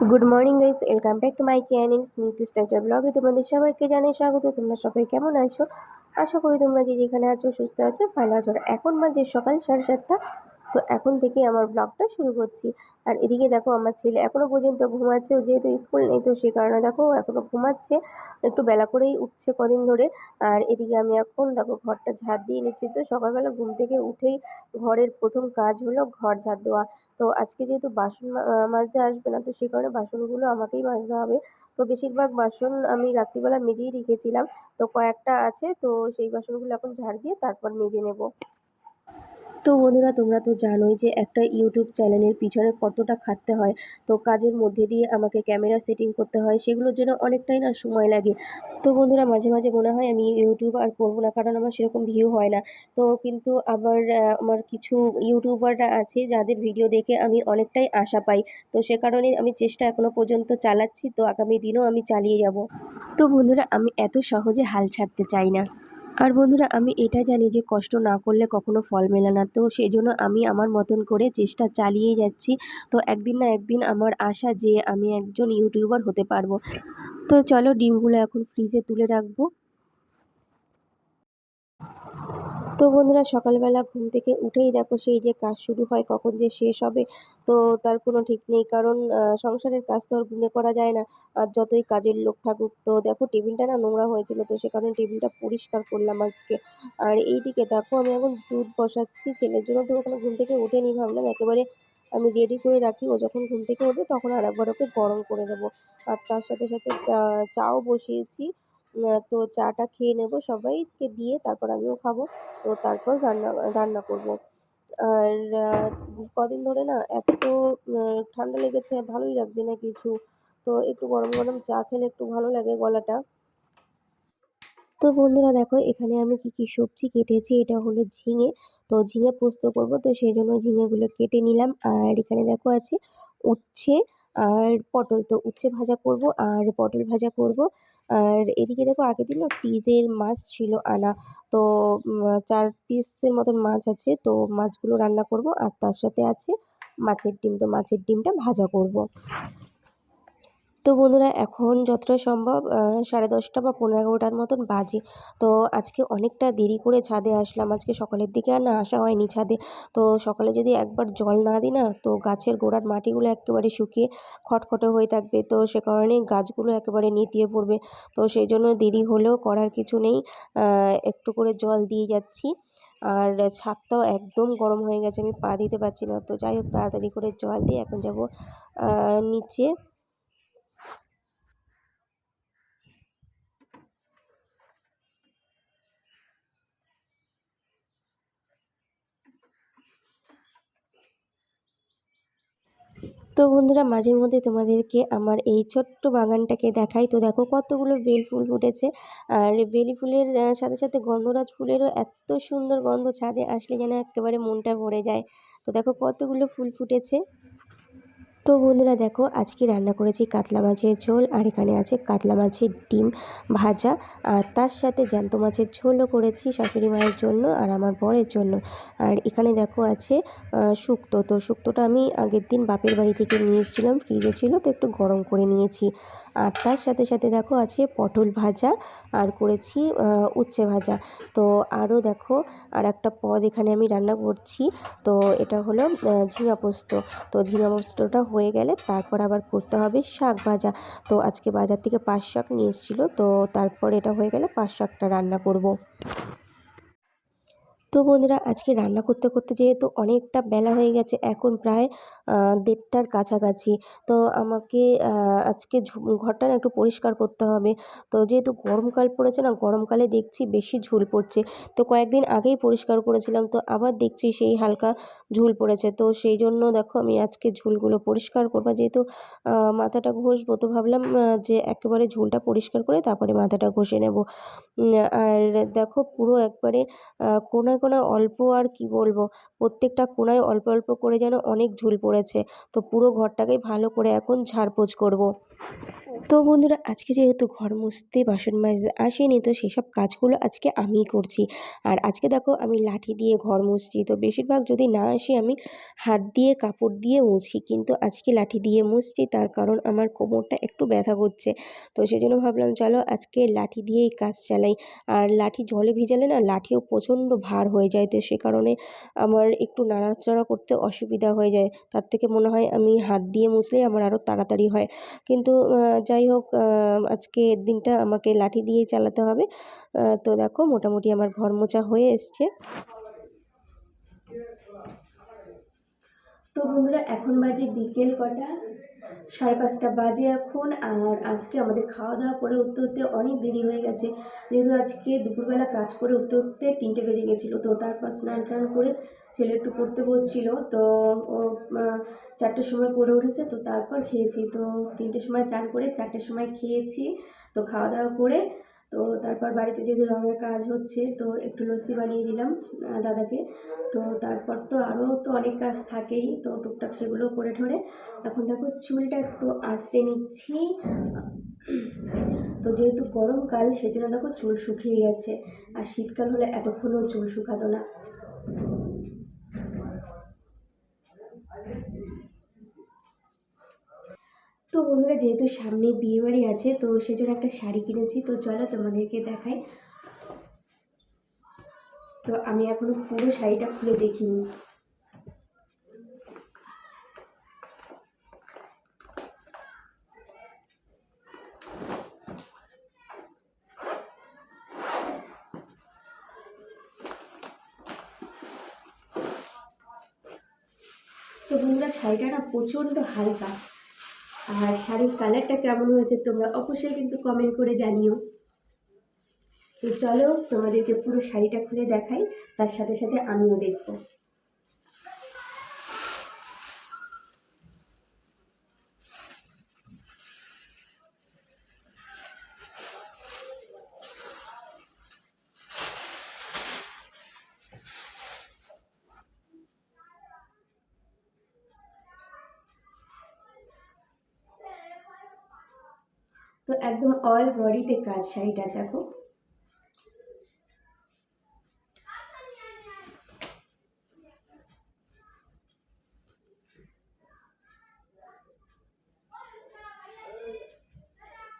Good morning guys welcome back to my channel Smriti stature ব্লগে তোমাদের সবাইকে জানাই স্বাগত। তোমরা সবাই কেমন আছো? আশা করি তোমরা যে যেখানে আছো, সুস্থ আছো, ভালো আছো। এখন বাজে সকাল সাড়ে সাতটা। তো এখন থেকে আমার ব্লগটা শুরু করছি। আর এদিকে দেখো আমার ছেলে এখনও পর্যন্ত ঘুমাচ্ছে যেহেতু স্কুল নেই তো সে কারণে দেখো এখনও ঘুমাচ্ছে। একটু বেলা করেই উঠছে কদিন ধরে। আর এদিকে আমি এখন দেখো ঘরটা ঝাড় দিয়ে নিচ্ছি। তো সকালবেলা ঘুম থেকে উঠেই ঘরের প্রথম কাজ হলো ঘর ঝাড় দেওয়া। তো আজকে যেহেতু বাসন মাজতে আসবে না, তো সে কারণে বাসনগুলো আমাকেই মাজতে হবে। তো বেশিরভাগ বাসন আমি রাত্রিবেলা মেজেই রেখেছিলাম। তো কয়েকটা আছে, তো সেই বাসনগুলো এখন ঝাড় দিয়ে তারপর মেজে নেব। তো বন্ধুরা, তোমরা তো জানোই যে একটা ইউটিউব চ্যানেলের পিছনে কতটা খাটতে হয়। তো কাজের মধ্যে দিয়ে আমাকে ক্যামেরা সেটিং করতে হয়, সেগুলোর জন্য অনেকটাই না সময় লাগে। তো বন্ধুরা, মাঝে মাঝে মনে হয় আমি ইউটিউব আর করব না, কারণ আমার সেরকম ভিউ হয় না। তো কিন্তু আবার আমার কিছু ইউটিউবাররা আছে, যাদের ভিডিও দেখে আমি অনেকটাই আশা পাই। তো সে কারণে আমি চেষ্টা এখনও পর্যন্ত চালাচ্ছি, তো আগামী দিনও আমি চালিয়ে যাব। তো বন্ধুরা, আমি এত সহজে হাল ছাড়তে চাই না। আর বন্ধুরা, আমি এটা জানি যে কষ্ট না করলে কখনো ফল মেলে না। তো সেই জন্য আমি আমার মতন করে চেষ্টা চালিয়ে যাচ্ছি। তো একদিন না একদিন আমার আশা যে আমি একজন ইউটিউবার হতে পারব। তো চলো ডিমগুলো এখন ফ্রিজে তুলে রাখব। তো বন্ধুরা সকালবেলা ঘুম থেকে উঠেই দেখো সেই যে কাজ শুরু হয়, কখন যে শেষ হবে, তো তার কোনো ঠিক নেই। কারণ সংসারের কাজ তো আর গুনে করা যায় না। আর যতই কাজের লোক থাকুক, তো দেখো টেবিলটা না নোংরা হয়েছিল, তো সে কারণে টেবিলটা পরিষ্কার করলাম আজকে। আর এইদিকে দেখো আমি এখন দুধ বসাচ্ছি ছেলের জন্য, তো ওখানে ঘুম থেকে উঠেনি ভাবলাম একেবারে আমি রেডি করে রাখি, ও যখন ঘুম থেকে উঠবে তখন আর একবার ওকে গরম করে দেবো। আর তার সাথে সাথে চাও বসিয়েছি। তো চাটা খেয়ে নেব সবাইকে দিয়ে তারপর আমিও খাব। তো তারপর রান্না রান্না করব। আর কদিন ধরে না এত ঠান্ডা লেগেছে, ভালোই লাগছে না কিছু। তো একটু গরম গরম চা খেলে একটু ভালো লাগে গলাটা। তো বন্ধুরা দেখো, এখানে আমি কি কি সবজি কেটেছি, এটা হলো ঝিঙে। তো ঝিঙে পোস্ত করব, তো সেই জন্য ঝিঙেগুলো কেটে নিলাম। আর এখানে দেখো আছে উচ্ছে আর পটল। তো উচ্ছে ভাজা করব আর পটল ভাজা করব। আর এদিকে দেখো আগের দিন ফ্রিজের মাছ ছিল আনা। তো চার পিসের মতন মাছ আছে। তো মাছগুলো রান্না করব আর তার সাথে আছে মাছের ডিম। তো মাছের ডিমটা ভাজা করব। তো বন্ধুরা, এখন যতটা সম্ভব সাড়ে দশটা বা পনেরো এগারোটার মতন বাজে। তো আজকে অনেকটা দেরি করে ছাদে আসলাম। আজকে সকালের দিকে আর না আসা হয়নি ছাদে। তো সকালে যদি একবার জল না দিই না, তো গাছের গোড়ার মাটিগুলো একেবারে শুকিয়ে খটখটে হয়ে থাকবে। তো সে কারণে গাছগুলো একেবারে নিতিয়ে পড়বে। তো সেই জন্য দেরি হলেও করার কিছু নেই। একটু করে জল দিয়ে যাচ্ছি। আর ছাদটাও একদম গরম হয়ে গেছে, আমি পা দিতে পারছি না। তো যাই হোক, তাড়াতাড়ি করে জল দিয়ে এখন যাব নিচে। তো বন্ধুরা, মাঝে মধ্যে তোমাদেরকে আমার এই ছোট্ট বাগানটাকে দেখাই। তো দেখো কতগুলো বেল ফুল ফুটেছে। আর বেলি ফুলের সাথে সাথে গন্ধরাজ ফুলেরও এত সুন্দর গন্ধ। ছাদে আসলে যেন একেবারে মনটা ভরে যায়। তো দেখো কতগুলো ফুল ফুটেছে। তো বন্ধুরা দেখো, আজকে রান্না করেছি কাতলা মাছের ঝোল আর এখানে আছে কাতলা মাছের ডিম ভাজা। আর তার সাথে জ্যান্ত মাছের ঝোলও করেছি শাশুড়ি মায়ের জন্য আর আমার বরের জন্য। আর এখানে দেখো আছে শুক্তো। তো শুক্তোটা আমি আগের দিন বাপের বাড়ি থেকে নিয়ে এসেছিলাম, ফ্রিজে ছিল, তো একটু গরম করে নিয়েছি। আর তার সাথে সাথে দেখো আছে পটল ভাজা আর করেছি উচ্ছে ভাজা। তো আরও দেখো আর একটা পদ এখানে আমি রান্না করছি। তো এটা হলো ঝিঙা পোস্ত। তো ঝিঙা পোস্তটা হয়ে গেলে তারপর আবার করতে হবে শাক ভাজা। তো আজকে বাজার থেকে পাঁচ শাক নিয়ে এসেছিল। তো তারপর এটা হয়ে গেলে পাঁচ শাকটা রান্না করব। তো বন্ধুরা, আজকে রান্না করতে করতে যেহেতু অনেকটা বেলা হয়ে গেছে, এখন প্রায় দেড়টার কাছাকাছি। তো আমাকে আজকে ঘরটা একটু পরিষ্কার করতে হবে। তো যেহেতু গরমকাল পড়েছে না, গরমকালে দেখছি বেশি ঝুল পড়ছে। তো কয়েকদিন আগেই পরিষ্কার করেছিলাম, তো আবার দেখছি সেই হালকা ঝুল পড়েছে। তো সেই জন্য দেখো, আমি আজকে ঝুলগুলো পরিষ্কার করব। যেহেতু মাথাটা ঘষবো, তো ভাবলাম যে একেবারে ঝুলটা পরিষ্কার করে তারপরে মাথাটা ঘষে নেব। আর দেখো পুরো একবারে কোনায় কোনায় অল্প আর কি বলব? প্রত্যেকটা কোনায় অল্প অল্প করে যেন অনেক ঝুল পড়েছে। তো পুরো ঘরটাকেই ভালো করে এখন ঝাড়পোছ করব। তো বন্ধুরা, আজকে যেহেতু ঘর মুছতে বাসন মাজতে আসেনি, তো সেসব কাজগুলো আজকে আমিই করছি। আর আজকে দেখো, আমি লাঠি দিয়ে ঘর মুছছি। তো বেশিরভাগ যদি না আসি, আমি হাত দিয়ে, কাপড় দিয়ে মুছি। কিন্তু আজকে লাঠি দিয়ে মুছছি, তার কারণ আমার কোমরটা একটু ব্যথা করছে। তো সেই জন্য ভাবলাম, চলো আজকে লাঠি দিয়েই কাজ চালাই। আর লাঠি জলে ভিজালে না, লাঠিও প্রচণ্ড ভার হয়ে যায় তো সে কারণে আমার একটু নাড়াচাড়া করতে অসুবিধা হয়ে যায়। তার থেকে মনে হয় আমি হাত দিয়ে মুছলেই আমার আরও তাড়াতাড়ি হয়। কিন্তু যাই হোক আজকের দিনটা আমাকে লাঠি দিয়েই চালাতে হবে। তো দেখো, মোটামুটি আমার ঘর মোছা হয়ে এসছে। তো বন্ধুরা, এখন বাজে বিকেল কটা। সাড়ে পাঁচটা বাজে এখন, আর আজকে আমাদের খাওয়া দাওয়া করে উঠতে উঠতে অনেক দেরি হয়ে গেছে। যেহেতু আজকে দুপুরবেলা কাজ করে উঠতে উঠতে তিনটে বেজে গেছিল, তো তারপর স্নান টান করে ছেলে একটু পড়তে বসছিল, তো ও চারটের সময় পড়ে উঠেছে, তো তারপর খেয়েছি। তো তিনটের সময় চান করে চারটের সময় খেয়েছি, তো খাওয়া দাওয়া করে তো তারপর বাড়িতে যদি রঙের কাজ হচ্ছে, তো একটু লস্যি বানিয়ে দিলাম দাদাকে। তো তারপর তো আরও তো অনেক কাজ থাকেই, তো টুকটাক সেগুলো করে ঠরে এখন দেখো চুলটা একটু আঁচড়ে নিচ্ছি। তো যেহেতু গরমকাল সেই জন্য দেখো চুল শুকিয়ে গেছে। আর শীতকাল হলে এতক্ষণও চুল শুকাতো না। তো বন্ধুরা যেহেতু সামনে বিয়েবাড়ি আছে, তো সেজন্য একটা শাড়ি কিনেছি। তো চলো তোমাদেরকে দেখাই। তো আমি এখনও পুরো শাড়িটা খুলে দেখিনি। তো বন্ধুরা শাড়িটা না প্রচণ্ড হালকা। আর শাড়ির কালারটা কেমন হয়েছে তোমরা অবশ্যই কিন্তু কমেন্ট করে জানিও। তো চলো তোমাদেরকে পুরো শাড়িটা খুলে দেখাই, তার সাথে সাথে আমিও দেখব। তো একদম অল বডিতে কাজ, শাড়িটা দেখো।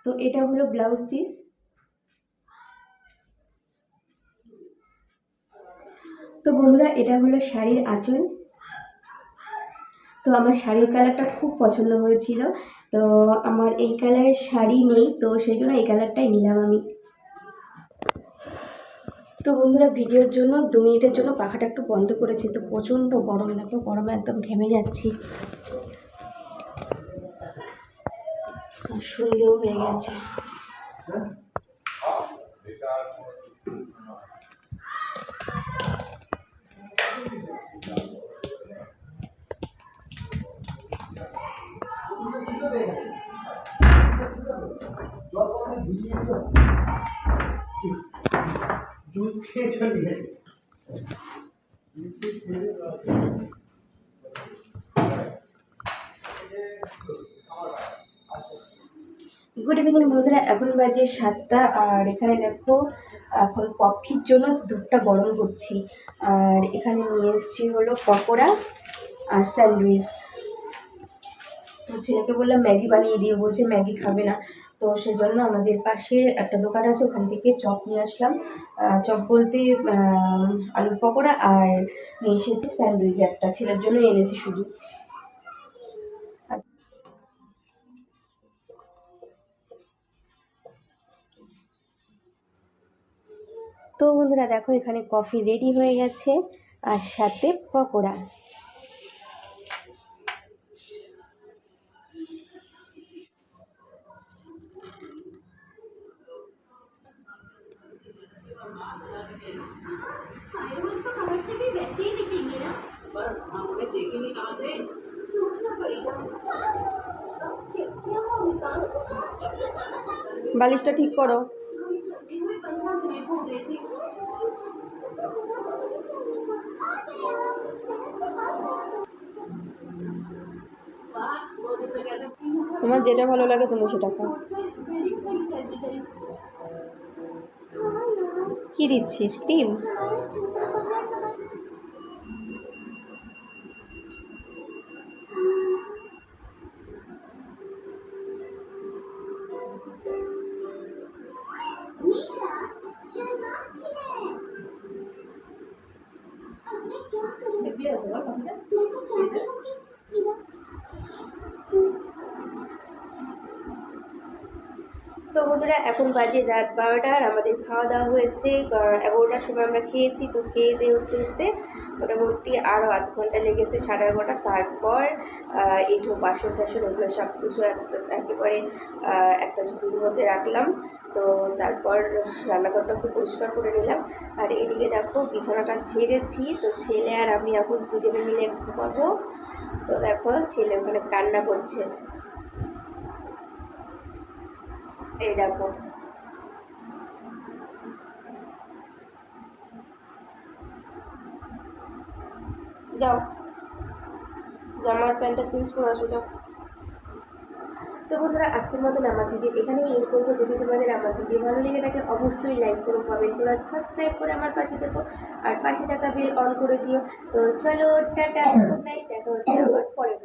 তো এটা হলো ব্লাউজ পিস তো বন্ধুরা, এটা হলো শাড়ির আঁচল। তো আমার শাড়ির কালারটা খুব পছন্দ হয়েছিল। তো আমার এই কালারের শাড়ি নেই, তো সেই জন্য এই কালারটাই নিলাম আমি। তো বন্ধুরা, ভিডিওর জন্য দু মিনিটের জন্য পাখাটা একটু বন্ধ করেছি। তো প্রচণ্ড গরম, দেখো গরমে একদম ঘেমে যাচ্ছি। সন্ধ্যেও হয়ে গেছে। जूस खेल चलिए গুড ইভিনিং বন্ধুরা এখন বাজে সাতটা আর এখানে দেখো এখন কফির জন্য দুধটা গরম করছি আর এখানে নিয়ে এসেছি হলো পকোড়া আর স্যান্ডউইচ তো ছেলেকে বললাম ম্যাগি বানিয়ে দিয়ে বলছে ম্যাগি খাবে না তো সেজন্য আমাদের পাশে একটা দোকান আছে, ওখান থেকে চপ নিয়ে আসলাম। চপ বলতে আলুর পকোড়া আর নিয়ে এসেছি স্যান্ডউইচ একটা, ছেলের জন্য এনেছি শুধু। তো বন্ধুরা দেখো, এখানে কফি রেডি হয়ে গেছে, আর সাথে পকোড়া। বালিশটা ঠিক করো। তোমার যেটা ভালো লাগে তুমি সেটা খাও। কি দিচ্ছিস ক্রিম? বন্ধুরা, এখন বাজে রাত বারোটা আর আমাদের খাওয়া দাওয়া হয়েছে। এগারোটার সময় আমরা খেয়েছি, তো খেয়ে দিয়ে উঠতে উঠতে মোটামুটি আরও আধ ঘণ্টা লেগেছে, সাড়ে এগারোটা। তারপর এঁঠো বাসন টাসন, ওগুলো সব কিছু একেবারে একটা ঝুড়ির মধ্যে রাখলাম। তো তারপর রান্নাঘরটা একটু পরিষ্কার করে নিলাম। আর এদিকে দেখো, বিছানাটা ছেড়েছি তো ছেলে আর আমি এখন দুজনে মিলে ঘুমাবো। তো দেখো, ছেলে ওখানে কান্না করছে। এই দেখো যাও। জামার প্যান্টটা চেঞ্জ করে আসো, যাও। তো বন্ধুরা, আজকের মতন আমার ভিডিও এখানেই এর করব। যদি তোমাদের আমার ভিডিও ভালো লেগে থাকে, অবশ্যই লাইক করো কমেন্ট করো সাবস্ক্রাইব করে আমার পাশে থেকো। আর পাশে থাকা বেল অন করে দিও। তো চলো, টাটা গুড নাইট দেখা হচ্ছে আবার ব্লগে